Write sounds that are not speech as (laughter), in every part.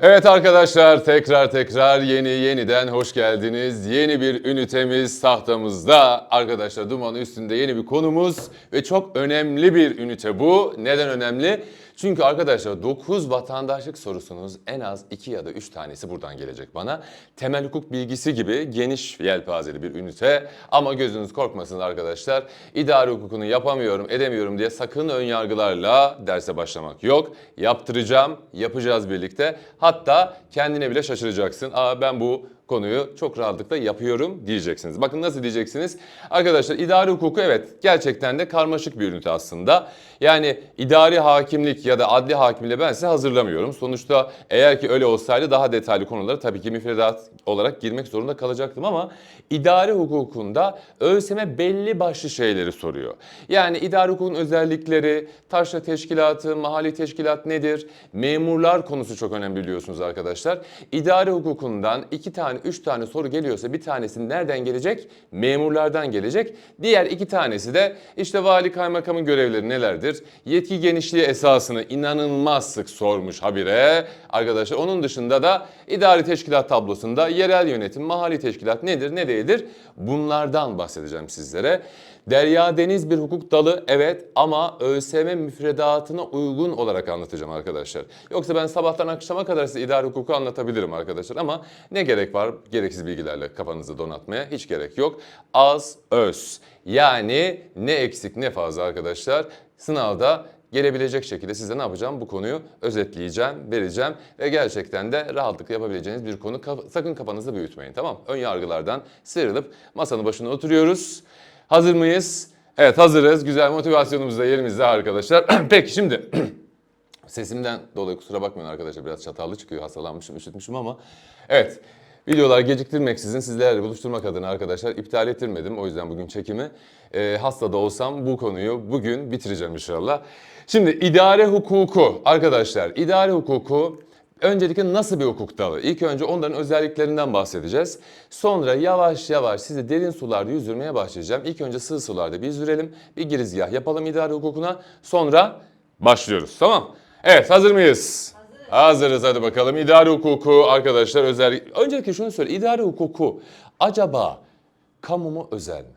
Evet arkadaşlar tekrar tekrar yeni yeniden hoş geldiniz. Yeni bir ünitemiz tahtamızda. Arkadaşlar dumanın üstünde yeni bir konumuz ve çok önemli bir ünite bu. Neden önemli? Çünkü arkadaşlar 9 vatandaşlık sorusunuz en az 2 ya da 3 tanesi buradan gelecek bana. Temel hukuk bilgisi gibi geniş yelpazeli bir ünite ama gözünüz korkmasın arkadaşlar. İdari hukukunu yapamıyorum, edemiyorum diye sakın ön yargılarla derse başlamak yok. Yaptıracağım, yapacağız birlikte. Hatta kendine bile şaşıracaksın. Aa ben bu konuyu çok rahatlıkla yapıyorum diyeceksiniz. Bakın nasıl diyeceksiniz? Arkadaşlar idari hukuku evet gerçekten de karmaşık bir ünite aslında. Yani idari hakimlik ya da adli hakimliği ben size hazırlamıyorum. Sonuçta eğer ki öyle olsaydı daha detaylı konulara tabii ki müfredat olarak girmek zorunda kalacaktım ama idari hukukunda ÖSYM belli başlı şeyleri soruyor. Yani idari hukukun özellikleri, taşra teşkilatı, mahalli teşkilat nedir? Memurlar konusu çok önemli biliyorsunuz arkadaşlar. İdari hukukundan iki tane, üç tane soru geliyorsa bir tanesi nereden gelecek? Memurlardan gelecek. Diğer iki tanesi de işte vali kaymakamın görevleri nelerdir? Yetki genişliği esasını inanılmaz sık sormuş habire. Arkadaşlar onun dışında da idari teşkilat tablosunda yerel yönetim, mahalli teşkilat nedir, ne değildir? Bunlardan bahsedeceğim sizlere. Derya deniz bir hukuk dalı evet ama ÖSYM müfredatına uygun olarak anlatacağım arkadaşlar. Yoksa ben sabahtan akşama kadar size idari hukuku anlatabilirim arkadaşlar ama ne gerek var gereksiz bilgilerle kafanızı donatmaya hiç gerek yok. Az öz yani ne eksik ne fazla arkadaşlar sınavda gelebilecek şekilde size ne yapacağım? Bu konuyu özetleyeceğim, vereceğim ve gerçekten de rahatlıkla yapabileceğiniz bir konu. Sakın kafanızı büyütmeyin tamam Ön yargılardan sıyrılıp masanın başına oturuyoruz. Hazır mıyız? Evet hazırız. Güzel motivasyonumuz da yerimizde arkadaşlar. (clears throat) Peki şimdi (clears throat) sesimden dolayı kusura bakmayın arkadaşlar biraz çatallı çıkıyor. Hastalanmışım, üşütmüşüm ama evet Videolar geciktirmeksizin sizlerle buluşturmak adına arkadaşlar iptal ettirmedim. O yüzden bugün çekimi e, hasta da olsam bu konuyu bugün bitireceğim inşallah. Şimdi idare hukuku arkadaşlar idare hukuku öncelikle nasıl bir hukuk dalı? İlk önce onların özelliklerinden bahsedeceğiz. Sonra yavaş yavaş sizi derin sularda yüzdürmeye başlayacağım. İlk önce sığ sularda bir yüzdürelim. Bir girizgah yapalım idare hukukuna. Sonra başlıyoruz tamam Evet hazır mıyız? Hazırız hadi bakalım. İdari hukuku arkadaşlar özel. Öncelikle şunu söyle. İdari hukuku acaba kamu mu özel mi?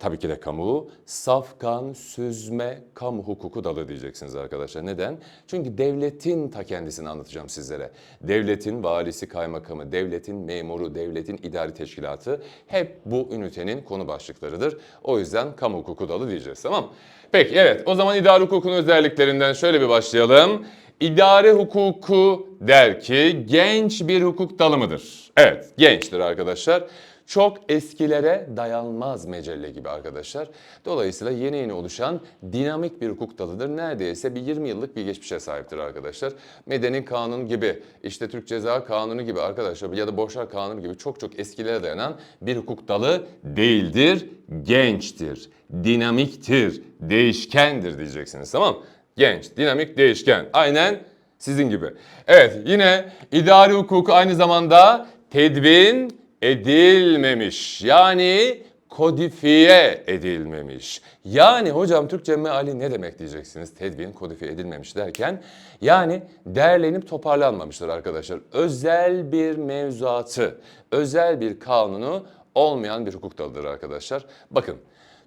Tabii ki de kamu. Safkan, süzme, kamu hukuku dalı diyeceksiniz arkadaşlar. Neden? Çünkü devletin ta kendisini anlatacağım sizlere. Devletin valisi, kaymakamı, devletin memuru, devletin idari teşkilatı hep bu ünitenin konu başlıklarıdır. O yüzden kamu hukuku dalı diyeceğiz tamam? Peki evet o zaman idari hukukun özelliklerinden şöyle bir başlayalım. İdare hukuku der ki genç bir hukuk dalı mıdır? Evet gençtir arkadaşlar. Çok eskilere dayanmaz mecelle gibi arkadaşlar. Dolayısıyla yeni yeni oluşan dinamik bir hukuk dalıdır. Neredeyse bir 20 yıllık bir geçmişe sahiptir arkadaşlar. Medeni kanun gibi, işte Türk Ceza Kanunu gibi arkadaşlar ya da Borçlar Kanunu gibi çok çok eskilere dayanan bir hukuk dalı değildir. Gençtir, dinamiktir, değişkendir diyeceksiniz tamam? Genç, dinamik, değişken. Aynen sizin gibi. Evet yine idari hukuk aynı zamanda tedvin edilmemiş. Yani kodifiye edilmemiş. Yani hocam Türkçe meali ne demek diyeceksiniz? Tedvin kodifiye edilmemiş derken yani derlenip toparlanmamıştır arkadaşlar. Özel bir mevzuatı, özel bir kanunu olmayan bir hukuk dalıdır arkadaşlar. Bakın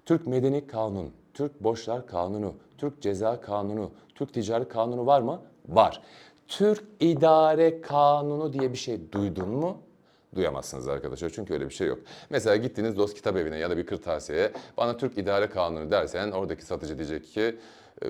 Türk Medeni Kanun, Türk Borçlar Kanunu, Türk Ceza Kanunu, Türk Ticaret Kanunu var mı? Var. Türk İdare Kanunu diye bir şey duydun mu? Duyamazsınız arkadaşlar çünkü öyle bir şey yok. Mesela gittiniz dost kitap evine ya da bir kırtasiyeye bana Türk İdare Kanunu dersen oradaki satıcı diyecek ki "E,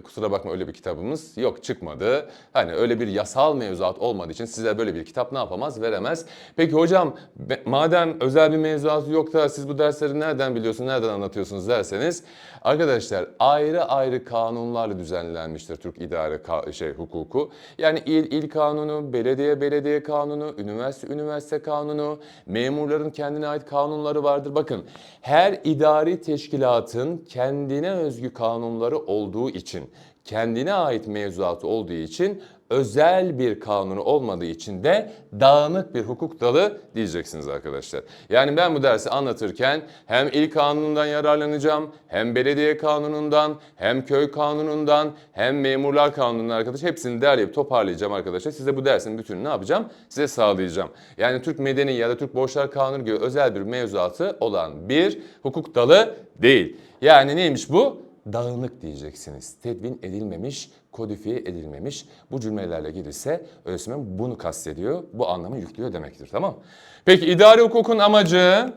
kusura bakma öyle bir kitabımız yok çıkmadı. Hani öyle bir yasal mevzuat olmadığı için size böyle bir kitap ne yapamaz veremez. Peki hocam madem özel bir mevzuat yok da siz bu dersleri nereden biliyorsunuz nereden anlatıyorsunuz derseniz arkadaşlar ayrı ayrı kanunlarla düzenlenmiştir Türk idare şey hukuku. Yani il il kanunu, belediye belediye kanunu, üniversite üniversite kanunu, memurların kendine ait kanunları vardır. Bakın her idari teşkilatın kendine özgü kanunları olduğu için için, kendine ait mevzuatı olduğu için özel bir kanunu olmadığı için de dağınık bir hukuk dalı diyeceksiniz arkadaşlar. Yani ben bu dersi anlatırken hem il kanunundan yararlanacağım, hem belediye kanunundan, hem köy kanunundan, hem memurlar kanunundan arkadaş hepsini derleyip toparlayacağım arkadaşlar. Size bu dersin bütününü ne yapacağım? Size sağlayacağım. Yani Türk Medeni ya da Türk Borçlar Kanunu gibi özel bir mevzuatı olan bir hukuk dalı değil. Yani neymiş bu? Dağınık diyeceksiniz. Tedvin edilmemiş, kodifiye edilmemiş. Bu cümlelerle gelirse öğretmen bunu kastediyor. Bu anlamı yüklüyor demektir. Tamam Peki idari hukukun amacı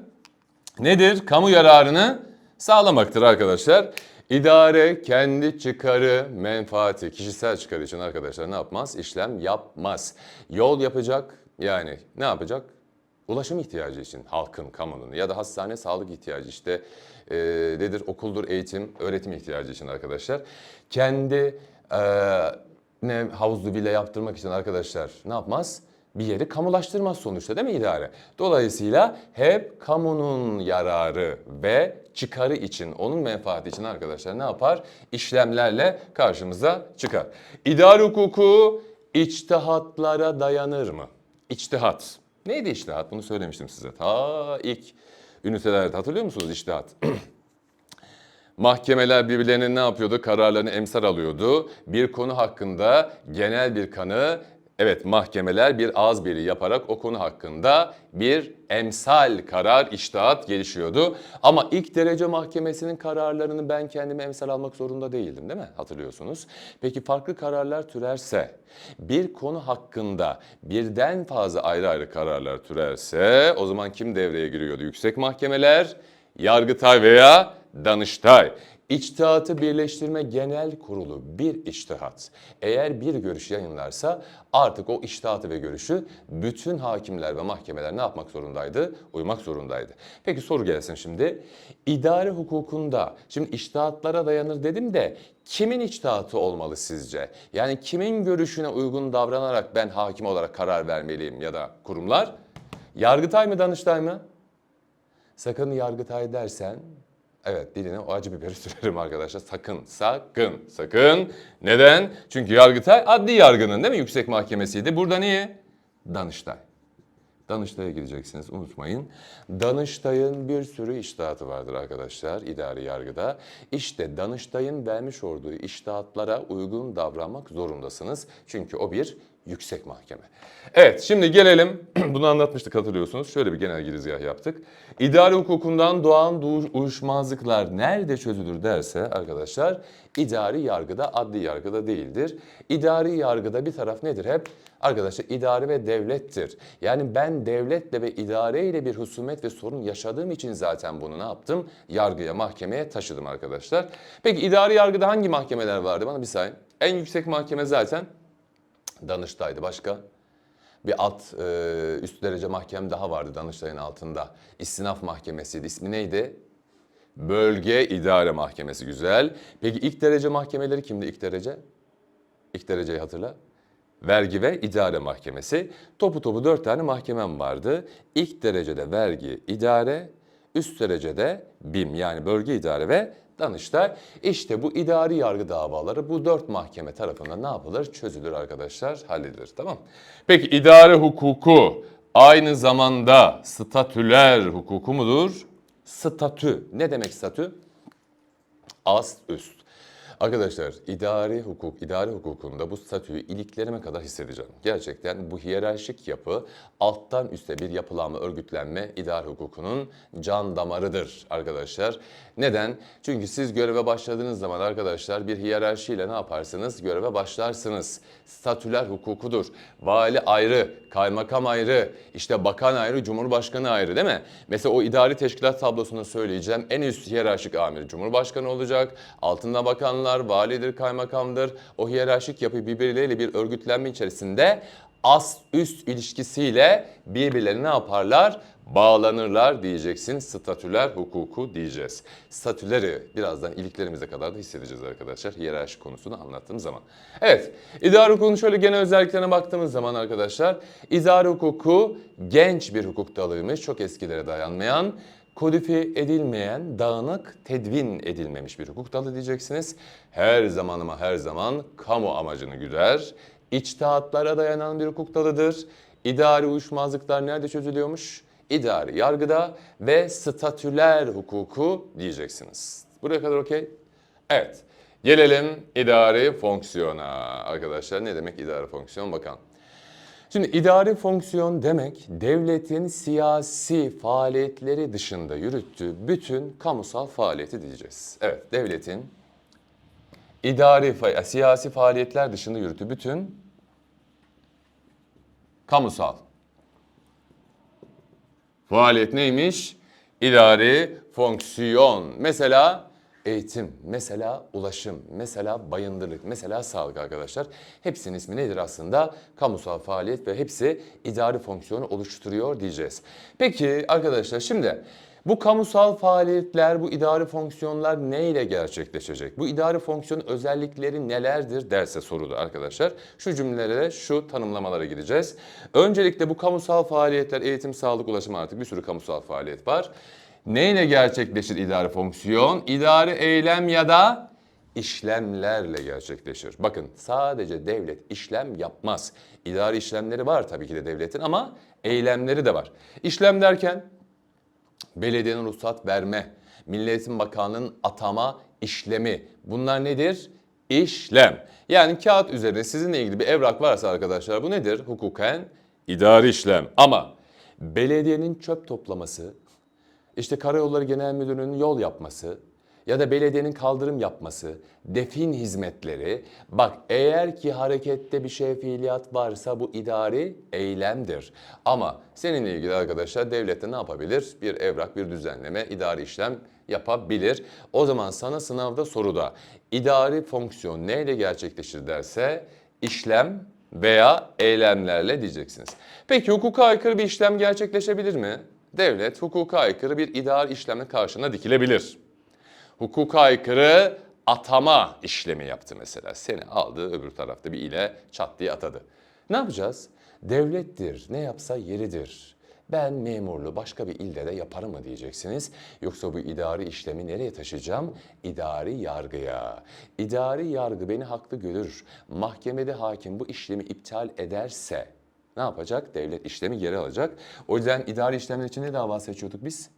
nedir? Kamu yararını sağlamaktır arkadaşlar. İdare kendi çıkarı, menfaati, kişisel çıkarı için arkadaşlar ne yapmaz? İşlem yapmaz. Yol yapacak yani ne yapacak? Ulaşım ihtiyacı için halkın, kamunun ya da hastane sağlık ihtiyacı işte e, nedir okuldur eğitim, öğretim ihtiyacı için arkadaşlar. Kendi e, ne havuzlu villa yaptırmak için arkadaşlar ne yapmaz? Bir yeri kamulaştırmaz sonuçta değil mi idare? Dolayısıyla hep kamunun yararı ve çıkarı için, onun menfaati için arkadaşlar ne yapar? İşlemlerle karşımıza çıkar. İdari hukuku içtihatlara dayanır mı? İçtihat. Neydi içtihat? Bunu söylemiştim size. Ta ilk ünitelerde hatırlıyor musunuz içtihat? (clears throat) Mahkemeler birbirlerinin ne yapıyordu? Kararlarını emsal alıyordu. Bir konu hakkında genel bir kanı Evet mahkemeler bir ağız birliği yaparak o konu hakkında bir emsal karar, iştahat gelişiyordu. Ama ilk derece mahkemesinin kararlarını ben kendime emsal almak zorunda değildim değil mi? Hatırlıyorsunuz. Peki farklı kararlar türerse, bir konu hakkında birden fazla ayrı ayrı kararlar türerse o zaman kim devreye giriyordu? Yüksek mahkemeler, Yargıtay veya Danıştay. İçtihatı Birleştirme Genel Kurulu bir içtihat. Eğer bir görüş yayınlarsa artık o içtihatı ve görüşü bütün hakimler ve mahkemeler ne yapmak zorundaydı? Uymak zorundaydı. Peki soru gelsin şimdi. İdare hukukunda, şimdi içtihatlara dayanır dedim de kimin içtihatı olmalı sizce? Yani kimin görüşüne uygun davranarak ben hakim olarak karar vermeliyim ya da kurumlar? Yargıtay mı Danıştay mı? Sakın Yargıtay dersen Evet diline o acı biberi (laughs) sürerim arkadaşlar. Sakın, sakın, sakın. Neden? Çünkü Yargıtay adli yargının değil mi? Yüksek mahkemesiydi. Burada niye? Danıştay. Danıştay'a gideceksiniz unutmayın. Danıştay'ın bir sürü iştahatı vardır arkadaşlar idari yargıda. İşte Danıştay'ın vermiş olduğu iştahatlara uygun davranmak zorundasınız. Çünkü o bir yüksek mahkeme. Evet şimdi gelelim. (clears throat) Bunu anlatmıştık hatırlıyorsunuz. Şöyle bir genel girizgah yaptık. İdari hukukundan doğan uyuşmazlıklar nerede çözülür derse arkadaşlar idari yargıda adli yargıda değildir. İdari yargıda bir taraf nedir hep? Arkadaşlar idare ve devlettir. Yani ben devletle ve idareyle bir husumet ve sorun yaşadığım için zaten bunu ne yaptım? Yargıya, mahkemeye taşıdım arkadaşlar. Peki idari yargıda hangi mahkemeler vardı? Bana bir sayın. En yüksek mahkeme zaten Danıştay'dı. Başka? Bir alt e, üst derece mahkem daha vardı Danıştay'ın altında. İstinaf Mahkemesi'ydi. İsmi neydi? Bölge İdare Mahkemesi. Güzel. Peki ilk derece mahkemeleri kimdi ilk derece? İlk dereceyi hatırla. Vergi ve İdare Mahkemesi. Topu topu dört tane mahkemem vardı. İlk derecede vergi, idare, üst derecede BİM yani bölge idare ve Danıştay. İşte bu idari yargı davaları bu dört mahkeme tarafından ne yapılır? Çözülür arkadaşlar, halledilir. Tamam Peki idare hukuku aynı zamanda statüler hukuku mudur? Statü. Ne demek statü? Ast üst. Arkadaşlar idari hukuk, idari hukukunda bu statüyü iliklerime kadar hissedeceğim. Gerçekten bu hiyerarşik yapı alttan üste bir yapılanma, örgütlenme idari hukukunun can damarıdır arkadaşlar. Neden? Çünkü siz göreve başladığınız zaman arkadaşlar bir hiyerarşiyle ne yaparsınız? Göreve başlarsınız. Statüler hukukudur. Vali ayrı, kaymakam ayrı, işte bakan ayrı, cumhurbaşkanı ayrı değil mi? Mesela o idari teşkilat tablosunu söyleyeceğim. En üst hiyerarşik amir cumhurbaşkanı olacak. Altında bakanlar, validir, kaymakamdır. O hiyerarşik yapı birbirleriyle bir örgütlenme içerisinde ast üst ilişkisiyle birbirlerine ne yaparlar? Bağlanırlar diyeceksin. Statüler hukuku diyeceğiz. Statüleri birazdan iliklerimize kadar da hissedeceğiz arkadaşlar. Hiyerarşi konusunu anlattığım zaman. Evet, idari hukukun şöyle genel özelliklerine baktığımız zaman arkadaşlar, idari hukuku genç bir hukuk dalıymış. Çok eskilere dayanmayan kodifiye edilmeyen, dağınık, tedvin edilmemiş bir hukuk dalı diyeceksiniz. Her zaman ama her zaman kamu amacını güder. İçtihatlara dayanan bir hukuk dalıdır. İdari uyuşmazlıklar nerede çözülüyormuş? İdari yargıda ve statüler hukuku diyeceksiniz. Buraya kadar okey? Evet. Gelelim idari fonksiyona. Arkadaşlar ne demek idari fonksiyon bakalım. Şimdi idari fonksiyon demek devletin siyasi faaliyetleri dışında yürüttüğü bütün kamusal faaliyeti diyeceğiz. Evet, devletin idari siyasi faaliyetler dışında yürüttüğü bütün kamusal faaliyet neymiş? İdari fonksiyon. Mesela eğitim, mesela ulaşım, mesela bayındırlık, mesela sağlık arkadaşlar. Hepsinin ismi nedir aslında? Kamusal faaliyet ve hepsi idari fonksiyonu oluşturuyor diyeceğiz. Peki arkadaşlar şimdi bu kamusal faaliyetler, bu idari fonksiyonlar ne ile gerçekleşecek? Bu idari fonksiyon özellikleri nelerdir derse soruda arkadaşlar. Şu cümlelere, şu tanımlamalara gideceğiz. Öncelikle bu kamusal faaliyetler, eğitim, sağlık, ulaşım artık bir sürü kamusal faaliyet var. Neyle gerçekleşir idari fonksiyon? İdari eylem ya da işlemlerle gerçekleşir. Bakın sadece devlet işlem yapmaz. İdari işlemleri var tabii ki de devletin ama eylemleri de var. İşlem derken belediyenin ruhsat verme, Milli Eğitim Bakanlığı'nın atama işlemi. Bunlar nedir? İşlem. Yani kağıt üzerinde sizinle ilgili bir evrak varsa arkadaşlar bu nedir? Hukuken idari işlem. Ama belediyenin çöp toplaması, işte Karayolları Genel Müdürlüğü'nün yol yapması ya da belediyenin kaldırım yapması, defin hizmetleri. Bak eğer ki harekette bir şey fiiliyat varsa bu idari eylemdir. Ama seninle ilgili arkadaşlar devlet de ne yapabilir? Bir evrak, bir düzenleme, idari işlem yapabilir. O zaman sana sınavda soruda idari fonksiyon neyle gerçekleşir derse işlem veya eylemlerle diyeceksiniz. Peki hukuka aykırı bir işlem gerçekleşebilir mi? Devlet hukuka aykırı bir idari işlemle karşına dikilebilir. Hukuka aykırı atama işlemi yaptı mesela. Seni aldı öbür tarafta bir ile çat diye atadı. Ne yapacağız? Devlettir, ne yapsa yeridir. Ben memurluğu başka bir ilde de yaparım mı diyeceksiniz. Yoksa bu idari işlemi nereye taşıyacağım? İdari yargıya. İdari yargı beni haklı görür. Mahkemede hakim bu işlemi iptal ederse ne yapacak? Devlet işlemi geri alacak. O yüzden idari işlemler için ne davası açıyorduk biz?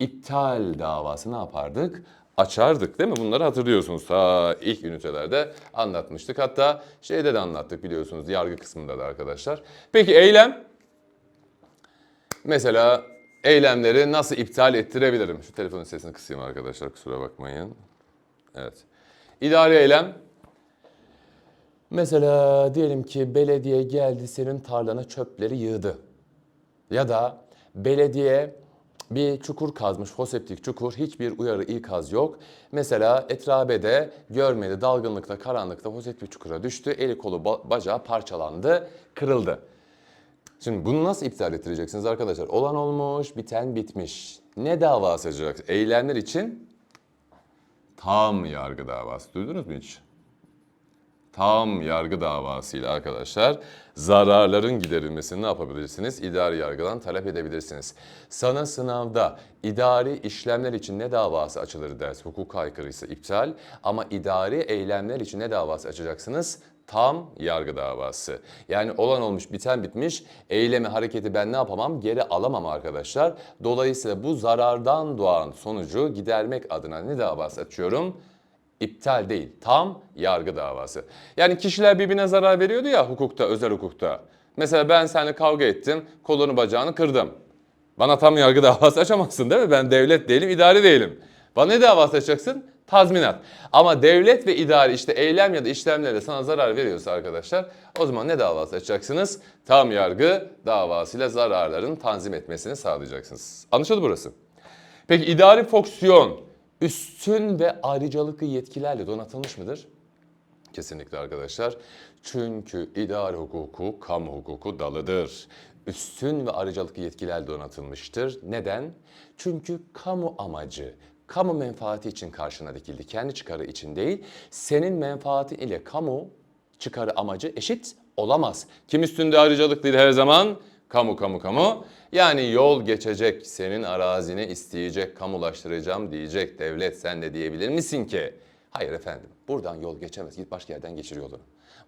iptal davası ne yapardık? Açardık değil mi? Bunları hatırlıyorsunuz. Ta ilk ünitelerde anlatmıştık. Hatta şeyde de anlattık biliyorsunuz yargı kısmında da arkadaşlar. Peki eylem? Mesela eylemleri nasıl iptal ettirebilirim? Şu telefonun sesini kısayım arkadaşlar kusura bakmayın. Evet. İdari eylem Mesela diyelim ki belediye geldi senin tarlana çöpleri yığdı. Ya da belediye bir çukur kazmış, foseptik çukur, hiçbir uyarı ikaz yok. Mesela etrabede görmedi, dalgınlıkta, karanlıkta foseptik çukura düştü, eli kolu ba- bacağı parçalandı, kırıldı. Şimdi bunu nasıl iptal ettireceksiniz arkadaşlar? Olan olmuş, biten bitmiş. Ne davası açacaksınız? Eylemler için tam yargı davası. Duydunuz mu hiç? Tam yargı davasıyla arkadaşlar zararların giderilmesini ne yapabilirsiniz? İdari yargıdan talep edebilirsiniz. Sana sınavda idari işlemler için ne davası açılır ders hukuka aykırıysa iptal ama idari eylemler için ne davası açacaksınız? Tam yargı davası. Yani olan olmuş biten bitmiş eylemi hareketi ben ne yapamam geri alamam arkadaşlar. Dolayısıyla bu zarardan doğan sonucu gidermek adına ne davası açıyorum? İptal değil, tam yargı davası. Yani kişiler birbirine zarar veriyordu ya hukukta, özel hukukta. Mesela ben seninle kavga ettim, kolunu bacağını kırdım. Bana tam yargı (laughs) davası açamazsın değil mi? Ben devlet değilim, idari değilim. Bana ne davası açacaksın? Tazminat. Ama devlet ve idari işte eylem ya da işlemlerle sana zarar veriyorsa arkadaşlar o zaman ne davası açacaksınız? Tam yargı davasıyla zararların tanzim etmesini sağlayacaksınız. Anlaşıldı burası? Peki idari fonksiyon üstün ve ayrıcalıklı yetkilerle donatılmış mıdır? Kesinlikle arkadaşlar. Çünkü idari hukuku kamu hukuku dalıdır. Üstün ve ayrıcalıklı yetkilerle donatılmıştır. Neden? Çünkü kamu amacı, kamu menfaati için karşına dikildi. Kendi çıkarı için değil, senin menfaatin ile kamu çıkarı amacı eşit olamaz. Kim üstünde ayrıcalıklıydı her zaman? Kamu kamu kamu. Yani yol geçecek, senin arazini isteyecek, kamulaştıracağım diyecek devlet. Sen de diyebilir misin ki? Hayır efendim, buradan yol geçemez. Git başka yerden geçir yolunu.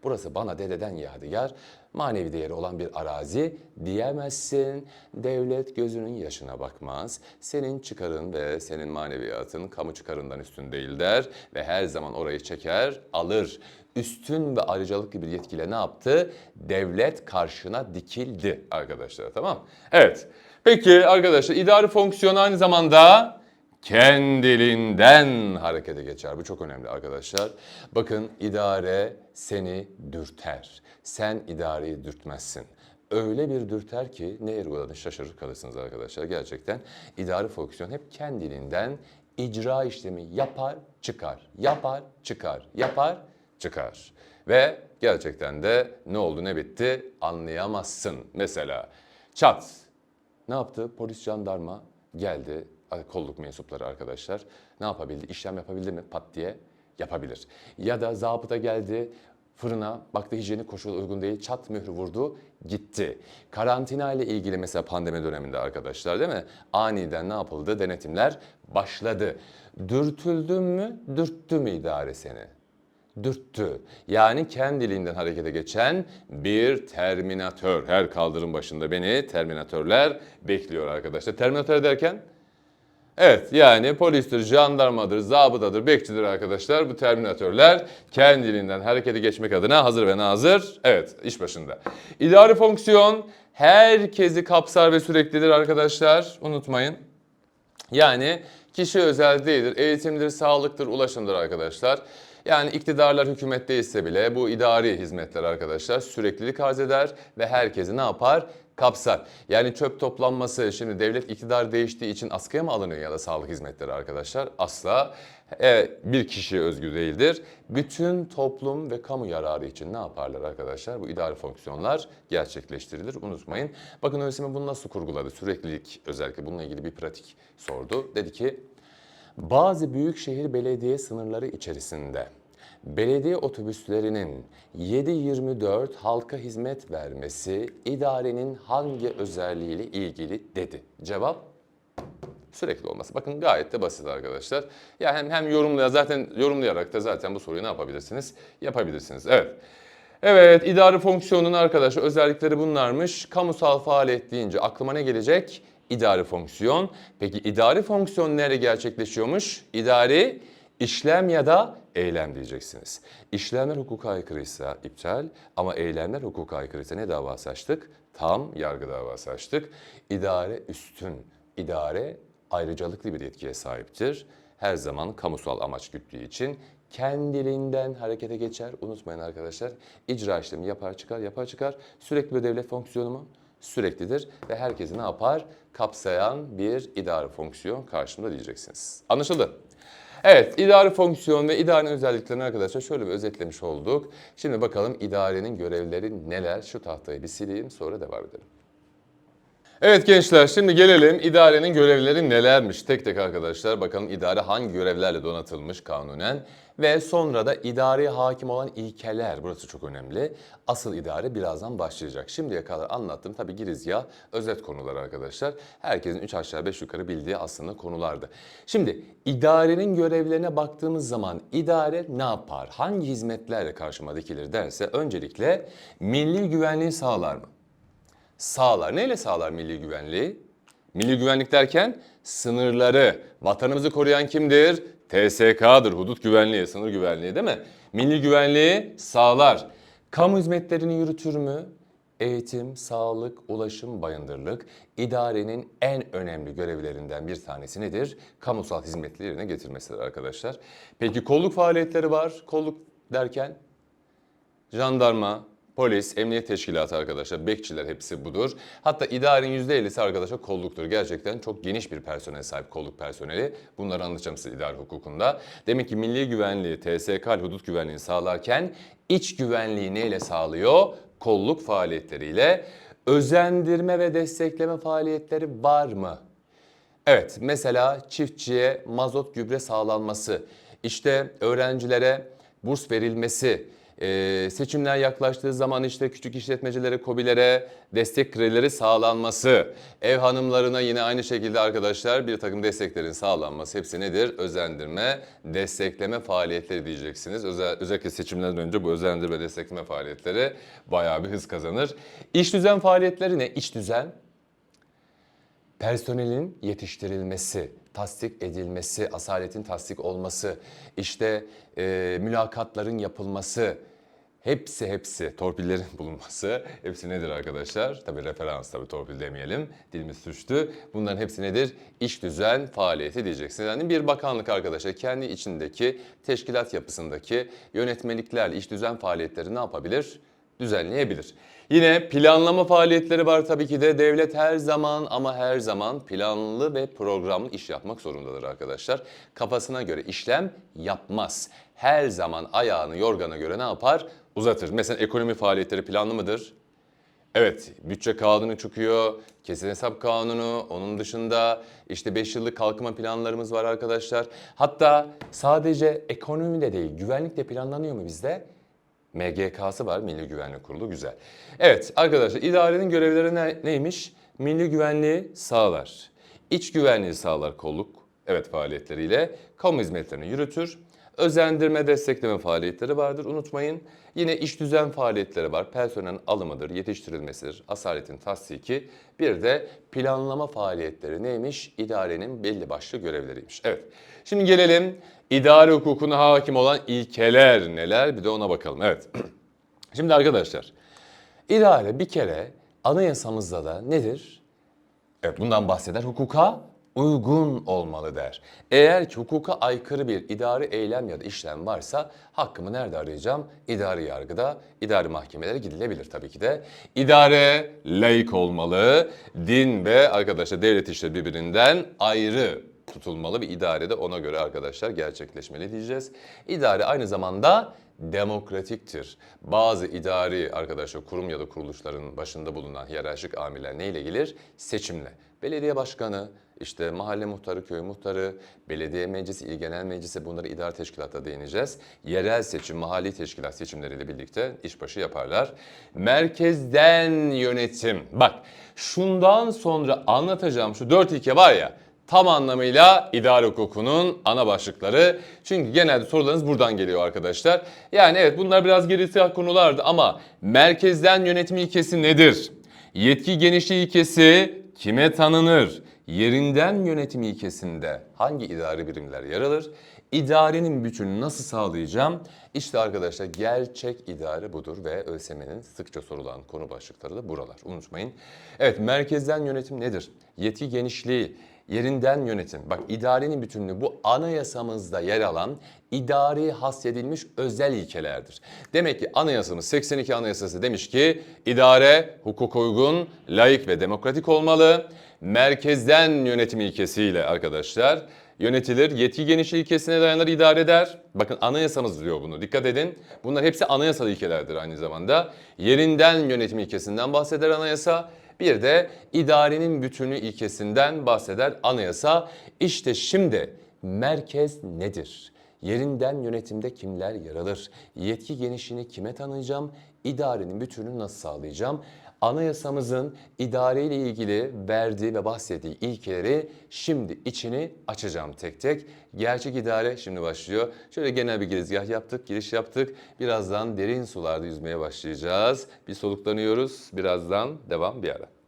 Burası bana dededen yadigar, manevi değeri olan bir arazi diyemezsin. Devlet gözünün yaşına bakmaz. Senin çıkarın ve senin maneviyatın kamu çıkarından üstün değil der ve her zaman orayı çeker, alır. Üstün ve ayrıcalıklı bir yetkiyle ne yaptı? Devlet karşına dikildi arkadaşlar tamam Evet. Peki arkadaşlar idari fonksiyon aynı zamanda kendiliğinden harekete geçer. Bu çok önemli arkadaşlar. Bakın idare seni dürter. Sen idareyi dürtmezsin. Öyle bir dürter ki ne uyguladığını şaşırır kalırsınız arkadaşlar. Gerçekten idari fonksiyon hep kendiliğinden icra işlemi yapar, çıkar, yapar, çıkar, yapar, çıkar. Ve gerçekten de ne oldu ne bitti anlayamazsın. Mesela çat ne yaptı? Polis, jandarma geldi. Kolluk mensupları arkadaşlar. Ne yapabildi? İşlem yapabildi mi? Pat diye yapabilir. Ya da zabıta geldi fırına baktı hijyenik koşul uygun değil çat mührü vurdu gitti. Karantina ile ilgili mesela pandemi döneminde arkadaşlar değil mi? Aniden ne yapıldı? Denetimler başladı. Dürtüldün mü? Dürttü mü idare seni? Dürttü. Yani kendiliğinden harekete geçen bir terminatör. Her kaldırım başında beni terminatörler bekliyor arkadaşlar. Terminatör derken? Evet yani polistir, jandarmadır, zabıtadır, bekçidir arkadaşlar. Bu terminatörler kendiliğinden harekete geçmek adına hazır ve nazır. Evet iş başında. İdari fonksiyon herkesi kapsar ve süreklidir arkadaşlar. Unutmayın. Yani kişi özel değildir. Eğitimdir, sağlıktır, ulaşımdır arkadaşlar. Yani iktidarlar hükümetteyse bile bu idari hizmetler arkadaşlar süreklilik arz eder ve herkesi ne yapar? Kapsar. Yani çöp toplanması şimdi devlet iktidar değiştiği için askıya mı alınıyor ya da sağlık hizmetleri arkadaşlar? Asla e, bir kişiye özgü değildir. Bütün toplum ve kamu yararı için ne yaparlar arkadaşlar? Bu idari fonksiyonlar gerçekleştirilir. Unutmayın. Bakın ÖSYM bunu nasıl kurguladı? Süreklilik özellikle bununla ilgili bir pratik sordu. Dedi ki bazı büyükşehir belediye sınırları içerisinde belediye otobüslerinin 7-24 halka hizmet vermesi idarenin hangi özelliğiyle ilgili dedi. Cevap sürekli olması. Bakın gayet de basit arkadaşlar. Ya hem hem yorumlaya zaten yorumlayarak da zaten bu soruyu ne yapabilirsiniz? Yapabilirsiniz. Evet. Evet, idari fonksiyonun arkadaşlar özellikleri bunlarmış. Kamusal faaliyet deyince aklıma ne gelecek? İdari fonksiyon. Peki idari fonksiyon nerede gerçekleşiyormuş? İdari işlem ya da eylem diyeceksiniz. İşlemler hukuka aykırıysa iptal ama eylemler hukuka aykırıysa ne davası açtık? Tam yargı davası açtık. İdare üstün, idare ayrıcalıklı bir yetkiye sahiptir. Her zaman kamusal amaç güttüğü için kendiliğinden harekete geçer. Unutmayın arkadaşlar icra işlemi yapar çıkar yapar çıkar. Sürekli bir devlet fonksiyonu mu? Süreklidir ve herkesi ne yapar? Kapsayan bir idari fonksiyon karşımda diyeceksiniz. Anlaşıldı? Evet, idari fonksiyon ve idarenin özelliklerini arkadaşlar şöyle bir özetlemiş olduk. Şimdi bakalım idarenin görevleri neler? Şu tahtayı bir sileyim sonra devam edelim. Evet gençler şimdi gelelim idarenin görevleri nelermiş tek tek arkadaşlar. Bakalım idare hangi görevlerle donatılmış kanunen ve sonra da idareye hakim olan ilkeler burası çok önemli. Asıl idare birazdan başlayacak. Şimdiye kadar anlattım tabi girizgah özet konular arkadaşlar. Herkesin 3 aşağı 5 yukarı bildiği aslında konulardı. Şimdi idarenin görevlerine baktığımız zaman idare ne yapar? Hangi hizmetlerle karşıma dikilir derse öncelikle milli güvenliği sağlar mı? Sağlar. Neyle sağlar milli güvenliği? Milli güvenlik derken sınırları, vatanımızı koruyan kimdir? TSK'dır, hudut güvenliği, sınır güvenliği değil mi? Milli güvenliği sağlar. Kamu hizmetlerini yürütür mü? Eğitim, sağlık, ulaşım, bayındırlık idarenin en önemli görevlerinden bir tanesi nedir? Kamusal hizmetleri yerine getirmesidir arkadaşlar. Peki kolluk faaliyetleri var. Kolluk derken jandarma, Polis, emniyet teşkilatı arkadaşlar, bekçiler hepsi budur. Hatta idarenin %50'si arkadaşlar kolluktur. Gerçekten çok geniş bir personel sahip kolluk personeli. Bunları anlatacağım size idare hukukunda. Demek ki milli güvenliği, TSK, hudut güvenliğini sağlarken iç güvenliği neyle sağlıyor? Kolluk faaliyetleriyle. Özendirme ve destekleme faaliyetleri var mı? Evet, mesela çiftçiye mazot gübre sağlanması, işte öğrencilere burs verilmesi, Ee, seçimler yaklaştığı zaman işte küçük işletmecilere, kobilere destek kredileri sağlanması, ev hanımlarına yine aynı şekilde arkadaşlar bir takım desteklerin sağlanması hepsi nedir? Özendirme, destekleme faaliyetleri diyeceksiniz. Özel, özellikle seçimlerden önce bu özendirme, destekleme faaliyetleri bayağı bir hız kazanır. İş düzen faaliyetleri ne? İş düzen personelin yetiştirilmesi, tasdik edilmesi, asaletin tasdik olması, işte e, mülakatların yapılması, hepsi hepsi, torpillerin (laughs) bulunması, hepsi nedir arkadaşlar? Tabii referans tabii torpil demeyelim, dilimiz suçtu. Bunların hepsi nedir? İş düzen faaliyeti diyeceksiniz. Yani bir bakanlık arkadaşlar kendi içindeki teşkilat yapısındaki yönetmeliklerle iş düzen faaliyetleri ne yapabilir? düzenleyebilir. Yine planlama faaliyetleri var tabii ki de devlet her zaman ama her zaman planlı ve programlı iş yapmak zorundadır arkadaşlar. Kafasına göre işlem yapmaz. Her zaman ayağını yorgana göre ne yapar? Uzatır. Mesela ekonomi faaliyetleri planlı mıdır? Evet, bütçe kanunu çıkıyor, kesin hesap kanunu, onun dışında işte 5 yıllık kalkınma planlarımız var arkadaşlar. Hatta sadece ekonomide değil, güvenlik de planlanıyor mu bizde? MGK'sı var, Milli Güvenlik Kurulu, güzel. Evet arkadaşlar, idarenin görevleri ne, neymiş? Milli güvenliği sağlar, iç güvenliği sağlar kolluk, evet faaliyetleriyle, kamu hizmetlerini yürütür, özendirme, destekleme faaliyetleri vardır unutmayın. Yine iş düzen faaliyetleri var. Personelin alımıdır, yetiştirilmesidir, asaletin tasdiki. Bir de planlama faaliyetleri neymiş? İdarenin belli başlı görevleriymiş. Evet. Şimdi gelelim idare hukukuna hakim olan ilkeler neler? Bir de ona bakalım. Evet. (clears throat) Şimdi arkadaşlar, idare bir kere anayasamızda da nedir? Evet bundan bahseder. Hukuka uygun olmalı der. Eğer ki hukuka aykırı bir idari eylem ya da işlem varsa hakkımı nerede arayacağım? İdari yargıda, idari mahkemelere gidilebilir tabii ki de. İdare laik olmalı. Din ve arkadaşlar devlet işleri birbirinden ayrı tutulmalı bir idare de ona göre arkadaşlar gerçekleşmeli diyeceğiz. İdare aynı zamanda demokratiktir. Bazı idari arkadaşlar kurum ya da kuruluşların başında bulunan hiyerarşik amirler neyle gelir? Seçimle. Belediye başkanı, işte mahalle muhtarı, köy muhtarı, belediye meclisi, il genel meclisi bunları idare teşkilatta değineceğiz. Yerel seçim, mahalli teşkilat seçimleriyle birlikte işbaşı yaparlar. Merkezden yönetim. Bak şundan sonra anlatacağım şu dört ilke var ya tam anlamıyla idare hukukunun ana başlıkları. Çünkü genelde sorularınız buradan geliyor arkadaşlar. Yani evet bunlar biraz gerisi konulardı ama merkezden yönetim ilkesi nedir? Yetki genişliği ilkesi kime tanınır? Yerinden yönetim ilkesinde hangi idari birimler yer alır? İdarenin bütününü nasıl sağlayacağım? İşte arkadaşlar gerçek idare budur ve ÖSYM'nin sıkça sorulan konu başlıkları da buralar. Unutmayın. Evet merkezden yönetim nedir? Yetki genişliği, yerinden yönetim. Bak idarenin bütünlüğü bu anayasamızda yer alan idari hassedilmiş özel ilkelerdir. Demek ki anayasamız 82 anayasası demiş ki idare hukuka uygun, layık ve demokratik olmalı. Merkezden yönetim ilkesiyle arkadaşlar yönetilir. Yetki geniş ilkesine dayanır idare eder. Bakın anayasamız diyor bunu. Dikkat edin. Bunlar hepsi anayasal ilkelerdir aynı zamanda. Yerinden yönetim ilkesinden bahseder anayasa. Bir de idarenin bütünü ilkesinden bahseder anayasa. İşte şimdi merkez nedir? Yerinden yönetimde kimler yer alır? Yetki genişliğini kime tanıyacağım? İdarenin bütününü nasıl sağlayacağım? Anayasamızın idare ile ilgili verdiği ve bahsettiği ilkeleri şimdi içini açacağım tek tek. Gerçek idare şimdi başlıyor. Şöyle genel bir girizgah yaptık, giriş yaptık. Birazdan derin sularda yüzmeye başlayacağız. Bir soluklanıyoruz. Birazdan devam bir ara.